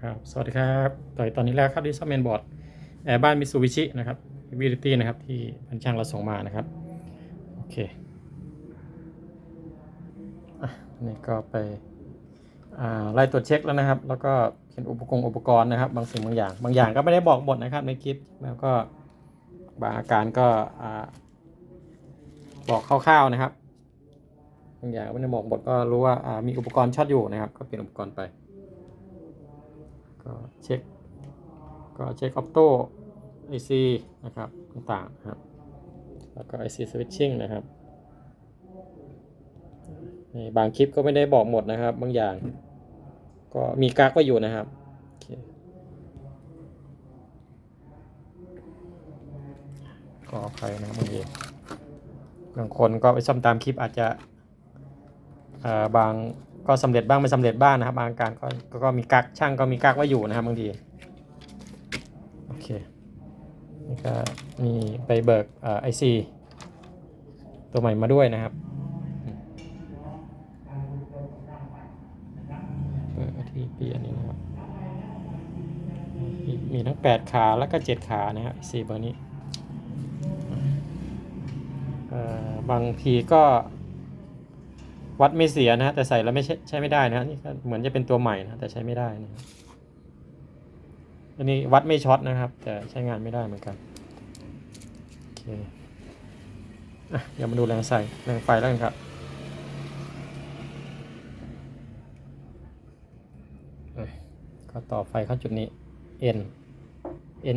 ครับ สวัสดีครับต่อยตอนนี้แล้วครับที่ซ่อมเมนบอร์ดแอร์บ้านมิซูบิชินะครับวิลิตี้นะครับ ที่พันช่างเราส่งมานะครับ โอเคอะนี่ก็ไปอ่าไล่ตรวจเช็คแล้วนะครับ แล้วก็เห็นอุปกรณ์อุปกรณ์นะครับ บางสิ่งบางอย่าง บางอย่างก็ไม่ได้บอกหมดนะครับในคลิปแล้วก็บางอาการก็อ่าบอกคร่าวๆนะครับบางอย่างไม่ได้บอกหมดก็รู้ว่าอ่ามีอุปกรณ์ช็อตอยู่นะครับ ก็เปลี่ยนอุปกรณ์ไป ก็เช็ค ก็เช็คออปโต้ไอซีนะครับต่างๆครับ แล้วก็ IC switching นะครับนี่บางคลิปก็ไม่ได้บอกหมดนะครับ บางอย่าง ก็มีกักไว้อยู่นะครับอเคขออภัยนะครับบางทีบางคนก็ไปซ่อมตามคลิปอาจจะบาง ก็สำเร็จบ้างไม่สำเร็จบ้างนะครับบางการก็ก็ก็มีกักช่างก็มีกักไว้อยู่นะครับบางทีโอเคนี่ก็มีไปเบิกไอซีตัวใหม่มาด้วยนะครับเปิดที่เปลี่ยนนี่นะครับมีมีทั้ง 8 ขาแล้วก็ 7 ขานะครับซีเบอร์นี้บางทีก็ วัดไม่เสียนะฮะแต่ใส่แล้วไม่ใช่ใช้ไม่ได้นะฮะนี่ก็เหมือนจะเป็นตัวใหม่นะแต่ใช้ไม่ได้นะอันนี้วัดไม่ช็อตนะครับ แต่ใช้งานไม่ได้เหมือนกันโอเคอะเดี๋ยวมาดูแรงใส่แรงไฟแล้วกันครับก็ต่อไฟเข้าจุดนี้ N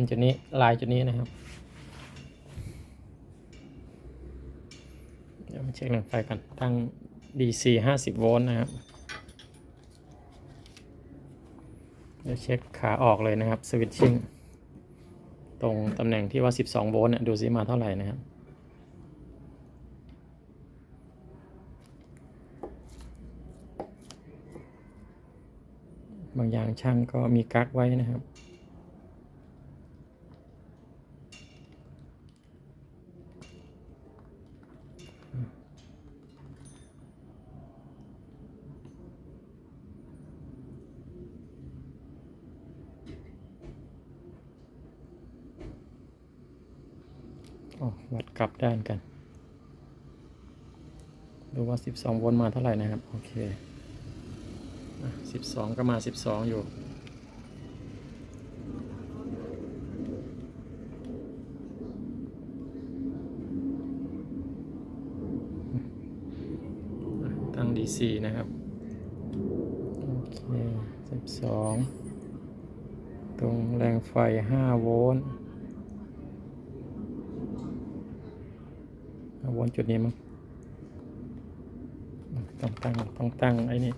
N จุดนี้ลายจุดนี้นะครับเดี๋ยวมาเช็คแรงไฟกันตั้ง DC 50 โวลต์นะครับเดี๋ยวเช็คขาออกเลยนะครับสวิตชิ่งตรงตำแหน่งที่ว่า 12 โวลต์เนี่ยดูซิมาเท่าไหร่นะครับบางอย่างช่างก็มีกั๊กไว้นะครับ วัดกลับด้านกัน ดูว่า 12 โวลต์มาเท่าไหร่นะครับ โอเคอ12 ก็มา 12 อยู่อะตั้ง DC นะครับ โอเค 12 ตรงแรงไฟ 5 โวลต์ เอา วนจุดนี้มั้งต้องตั้งต้องตั้งไอ้นี่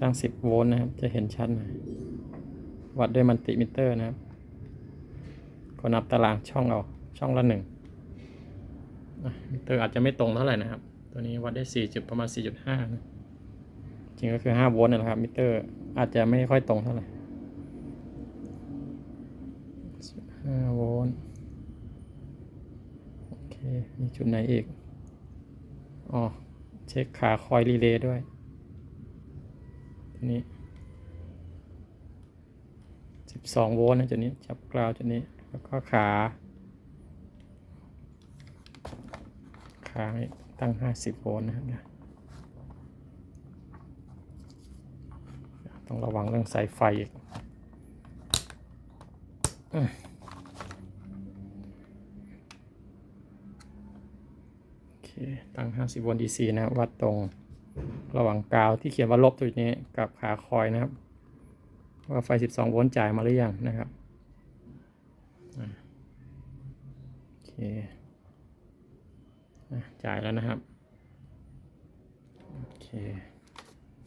ตั้ง10โวลต์นะครับ จะเห็นชัดหน่อยวัดด้วยมัลติมิเตอร์นะครับก็นับตารางช่องเอาช่องละหนึ่งมิเตอร์อาจจะไม่ตรงเท่าไหร่นะครับ ตัวนี้วัดได้4จุดประมาณ4.5นะจริงก็คือ5โวลต์นะครับ มิเตอร์อาจจะไม่ค่อยตรงเท่าไหร่5โวลต์ มีจุดไหนอีก อ๋อ เช็คขาคอยรีเลย์ด้วยตัวนี้12โวลต์นะจุดนี้ จับกราวจุดนี้ แล้วก็ขา ขานี่ตั้ง50โวลต์นะครับต้องระวังเรื่องสายไฟอีกอืม โอเค ตั้ง 50โวลต์ DC นะวัดตรงระหว่างกาวที่เขียนว่าลบตัวนี้กับขาคอยนะครับ ว่าไฟ 12 โวลต์จ่ายมาหรือยังนะครับโอเคจ่ายแล้วนะครับโอเค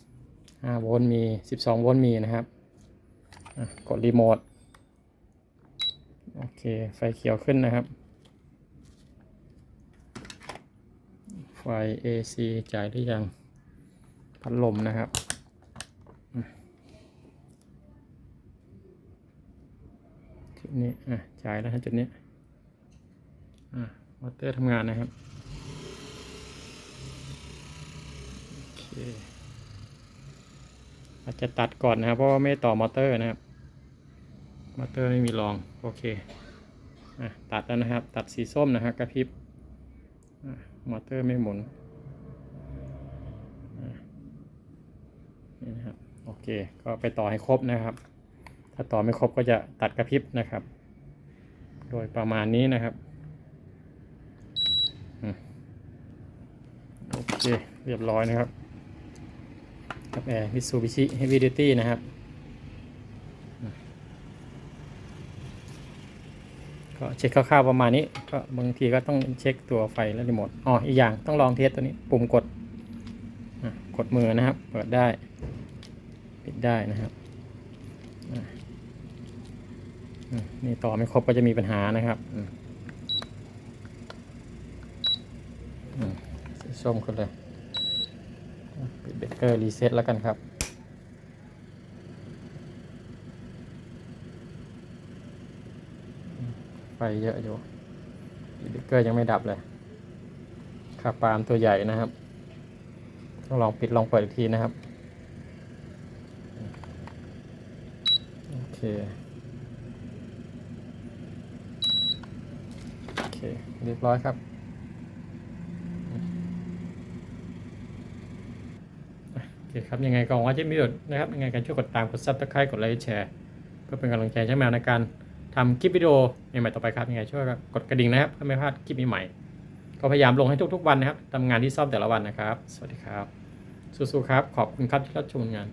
5โวลต์มี 12 โวลต์มีนะครับกดรีโมทโอเค ไฟเขียวขึ้นนะครับ ไฟ AC จ่ายหรือยัง พัดลมนะครับจุดนี้อะจ่ายแล้วฮะจุดนี้อะมอเตอร์ทำงานนะครับโอเคอาจจะตัดก่อนนะครับ เพราะว่าไม่ต่อมอเตอร์นะครับ มอเตอร์ไม่มีรอง โอเคอะตัดแล้วนะครับ ตัดสีส้มนะครับกระพริบ มอเตอร์ไม่หมุนนี่นะครับ โอเค ก็ไปต่อให้ครบนะครับ ถ้าต่อไม่ครบก็จะตัดกระพริบนะครับ โดยประมาณนี้นะครับ โอเค เรียบร้อยนะครับกับแอร์มิซูบิชิเฮฟวี่ดิตี้นะครับ ก็เช็คคร่าวๆประมาณนี้ ก็บางทีก็ต้องเช็คตัวไฟและรีโมทอ๋ออีกอย่างต้องลองเทสตัวนี้ ปุ่มกดกดมือนะครับ เปิดได้ ปิดได้นะครับนี่ต่อไม่ครบก็จะมีปัญหานะครับอืมส้มขึ้นเลยปิดเบรกเกอร์รีเซ็ตแล้วกันครับ ไฟเยอะอยู่เบรกเกอร์ยังไม่ดับเลยคาปาล์มตัวใหญ่นะครับ ต้องลองปิดลองเปิดอีกทีนะครับ โอเค โอเค เรียบร้อยครับ โอเคครับ ยังไงก็หวังว่าจะมีประโยชน์นะครับ ยังไงกันช่วยกดตาม กดซับสไครต์กดไลค์แชร์ เพื่อเป็นกำลังใจให้แมวในการ ทำคลิปวิดีโอใหม่ๆต่อไปครับยังไงช่วยกดกระดิ่งนะครับเพื่อไม่พลาดคลิปใหม่ๆก็พยายามลงให้ทุก ๆ วันนะครับทำงานที่ซ่อมแต่ละวันนะครับ สวัสดีครับสู้ๆครับ ขอบคุณครับที่รับชมงาน